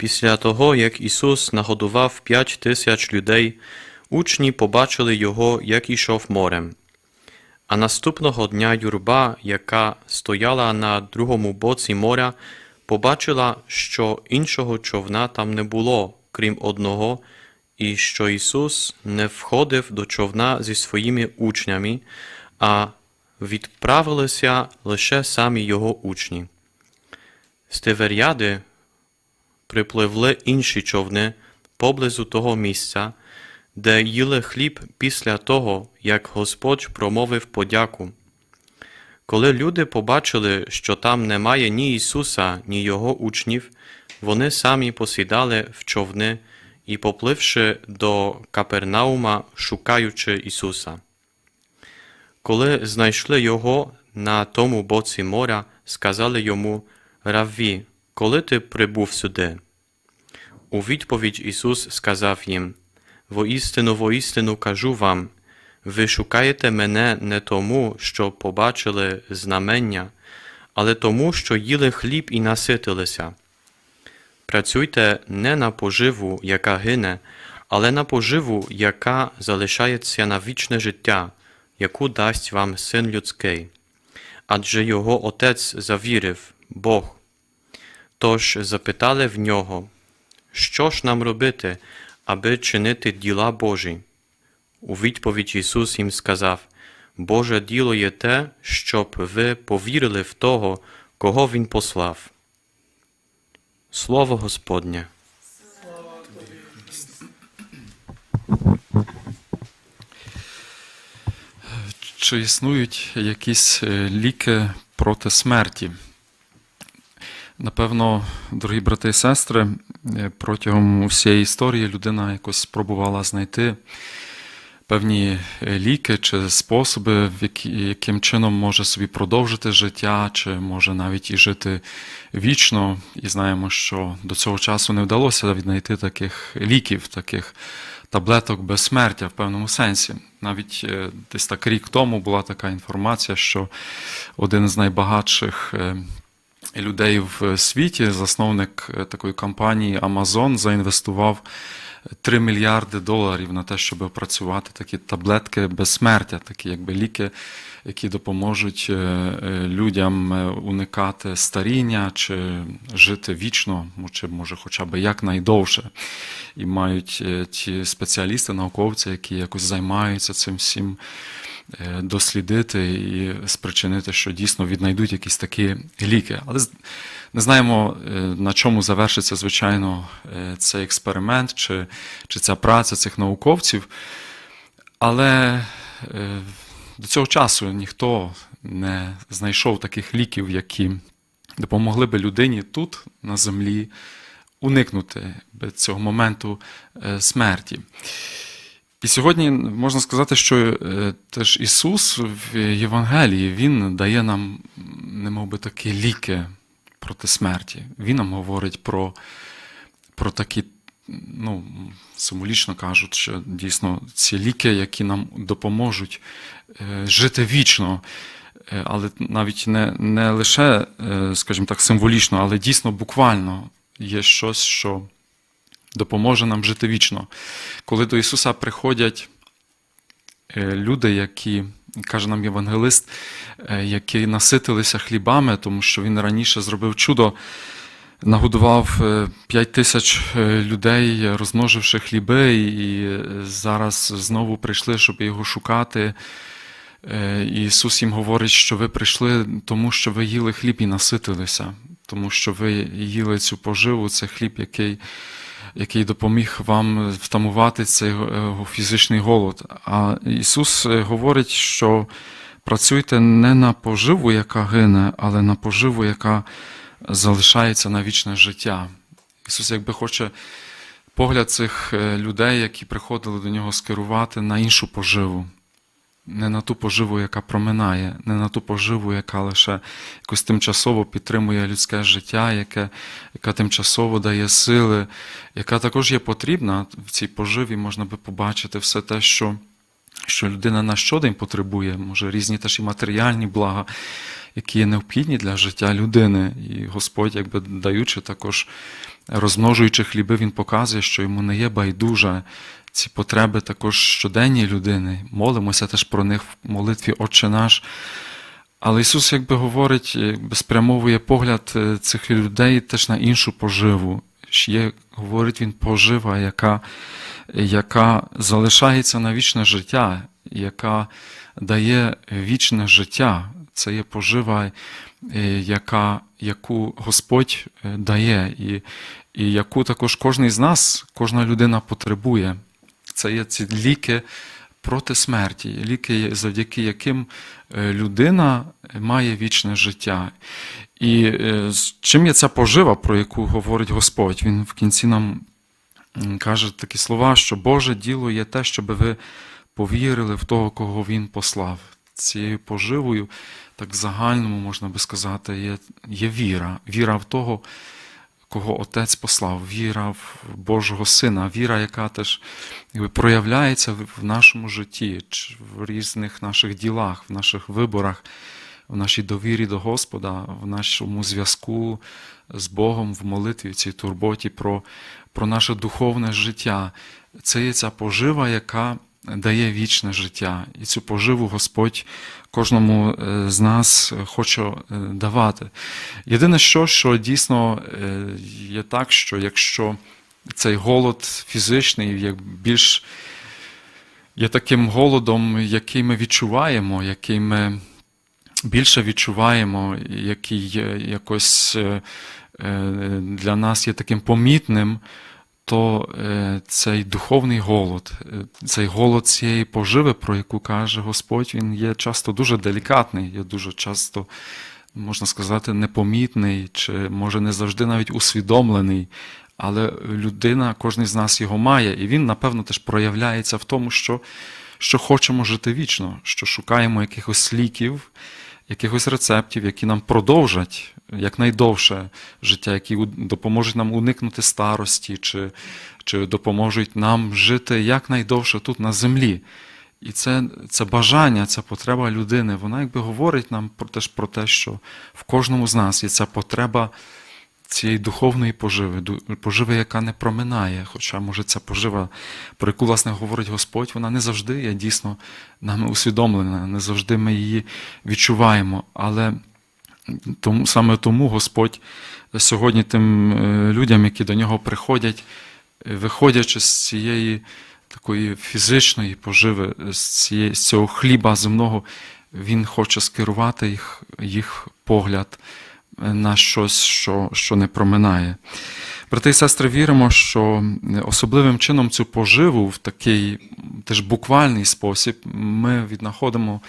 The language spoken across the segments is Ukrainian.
Після того, як Ісус нагодував п'ять тисяч людей, учні побачили його, як ішов морем. А наступного дня юрба, яка стояла на другому боці моря, побачила, що іншого човна там не було, крім одного, і що Ісус не входив до човна зі своїми учнями, а відправилися лише самі його учні. З припливли інші човни поблизу того місця, де їли хліб після того, як Господь промовив подяку. Коли люди побачили, що там немає ні Ісуса, ні Його учнів, вони самі посідали в човни і, попливши до Капернаума, шукаючи Ісуса. Коли знайшли Його на тому боці моря, сказали йому Равві, коли ти прибув сюди? У відповідь Ісус сказав їм Воістину, воістину кажу вам, ви шукаєте мене не тому, що побачили знамення, але тому, що їли хліб і наситилися. Працюйте не на поживу, яка гине, але на поживу, яка залишається на вічне життя, яку дасть вам син людський. Адже його отець завірив, Бог. Тож запитали в нього, що ж нам робити, аби чинити діла Божі? У відповідь Ісус їм сказав, Боже діло є те, щоб ви повірили в того, кого Він послав. Слово Господнє. Чи існують якісь е, ліки проти смерті? Напевно, дорогі брати і сестри, е, протягом всієї історії людина якось спробувала знайти певні е, ліки чи способи, яким чином може собі продовжити життя, чи може навіть і жити вічно. І знаємо, що до цього часу не вдалося віднайти таких ліків, таких таблеток безсмертя в певному сенсі. Навіть е, десь так рік тому була така інформація, що один з найбагатших людей в світі, засновник е, такої компанії Amazon, заінвестував 3 мільярди доларів на те, щоб опрацювати такі таблетки безсмертя, такі якби ліки, які допоможуть е, е, людям е, уникати старіння чи жити вічно, ну, чи може хоча б якнайдовше. І мають е, ті спеціалісти, науковці, які якось займаються цим всім е, дослідити і спричинити, що дійсно віднайдуть якісь такі ліки. Але не знаємо, е, на чому завершиться, звичайно, е, цей експеримент чи, чи ця праця цих науковців. Але е, до цього часу ніхто не знайшов таких ліків, які допомогли би людині тут, на землі, уникнути цього моменту е, смерті. І сьогодні можна сказати, що е, теж Ісус в Євангелії Він дає нам, немов би такі ліки проти смерті. Він нам говорить про, про такі, ну, символічно кажуть, що дійсно ці ліки, які нам допоможуть е, жити вічно. Е, Але навіть не, не лише, скажімо так, символічно, але дійсно буквально є щось, що допоможе нам жити вічно. Коли до Ісуса приходять е, люди, які, каже нам євангелист, е, які наситилися хлібами, тому що він раніше зробив чудо, нагодував е, п'ять тисяч е, людей, розмноживши хліби, і е, зараз знову прийшли, щоб його шукати. Е, Ісус їм говорить, що ви прийшли, тому що ви їли хліб і наситилися, тому що ви їли цю поживу, це хліб, який, який допоміг вам втамувати цей е, фізичний голод. А Ісус е, говорить, що працюйте не на поживу, яка гине, але на поживу, яка залишається на вічне життя. Ісус якби хоче погляд цих е, людей, які приходили до нього скерувати на іншу поживу не на ту поживу, яка проминає, не на ту поживу, яка лише якось тимчасово підтримує людське життя, яке, яка тимчасово дає сили, яка також є потрібна. В цій поживі можна би побачити все те, що, що людина на щодень потребує, може різні теж і матеріальні блага, які є необхідні для життя людини. І Господь, якби даючи також розмножуючи хліби, він показує, що йому не є байдуже ці потреби також щоденні людини. Молимося теж про них в молитві Отче наш. Але Ісус якби говорить, якби спрямовує погляд е, цих людей теж на іншу поживу. Є, говорить він, пожива, яка, яка залишається на вічне життя, яка дає вічне життя. Це є пожива, е, яка, яку Господь е, дає, і, і яку також кожен з нас, кожна людина потребує. Це є ці ліки проти смерті, ліки, завдяки яким е, людина має вічне життя. І е, чим є ця пожива, про яку говорить Господь? Він в кінці нам каже такі слова, що Боже діло є те, щоб ви повірили в того, кого Він послав. Цією поживою, так загальному можна би сказати, є, є віра. Віра в того, кого Отець послав, віра в Божого Сина, віра, яка теж якби, проявляється в нашому житті, в різних наших ділах, в наших виборах, в нашій довірі до Господа, в нашому зв'язку з Богом, в молитві, в цій турботі про, про наше духовне життя. Це є ця пожива, яка дає вічне життя. І цю поживу Господь кожному е, з нас хоче е, давати. Єдине, що, що дійсно е, є так, що якщо цей голод фізичний як більш є таким голодом, який ми відчуваємо, який ми більше відчуваємо, який якось е, е, для нас є таким помітним, то е, цей духовний голод, е, цей голод цієї поживи, про яку каже Господь, він є часто дуже делікатний, є дуже часто, можна сказати, непомітний, чи може не завжди навіть усвідомлений. Але людина, кожен з нас його має, і він, напевно, теж проявляється в тому, що, що хочемо жити вічно, що шукаємо якихось ліків, якихось рецептів, які нам продовжать якнайдовше життя, які допоможуть нам уникнути старості, чи, чи допоможуть нам жити якнайдовше тут на землі. І це, це бажання, ця потреба людини, вона якби говорить нам про те, про те, що в кожному з нас є ця потреба цієї духовної поживи, поживи, яка не проминає. Хоча, може, ця пожива, про яку, власне, говорить Господь, вона не завжди є дійсно нами усвідомлена, не завжди ми її відчуваємо. Але тому, саме тому Господь сьогодні тим е, людям, які до нього приходять, е, виходячи з цієї такої фізичної поживи, з, цієї, з цього хліба земного, Він хоче скерувати їх, їх погляд на щось, що, що не проминає. Брати і сестри, віримо, що особливим чином цю поживу в такий теж буквальний спосіб ми віднаходимо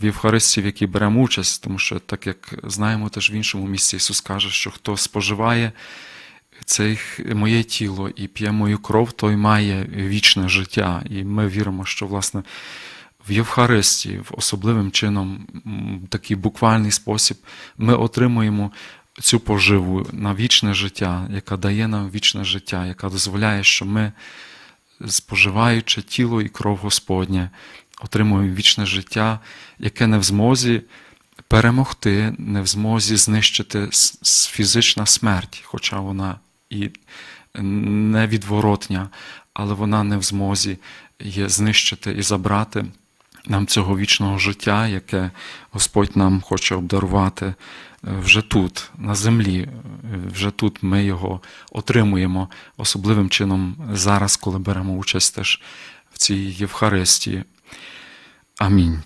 в Євхаристії, в якій беремо участь, тому що, так як знаємо, теж в іншому місці Ісус каже, що хто споживає це моє тіло і п'є мою кров, той має вічне життя. І ми віримо, що власне в Євхаристії, в особливим чином, такий буквальний спосіб, ми отримуємо цю поживу на вічне життя, яка дає нам вічне життя, яка дозволяє, що ми, споживаючи тіло і кров Господнє, отримуємо вічне життя, яке не в змозі перемогти, не в змозі знищити фізична смерть, хоча вона і невідворотня, але вона не в змозі є знищити і забрати нам цього вічного життя, яке Господь нам хоче обдарувати е, вже тут, на землі. Е, Вже тут ми його отримуємо особливим чином зараз, коли беремо участь теж в цій Євхаристії. Амінь.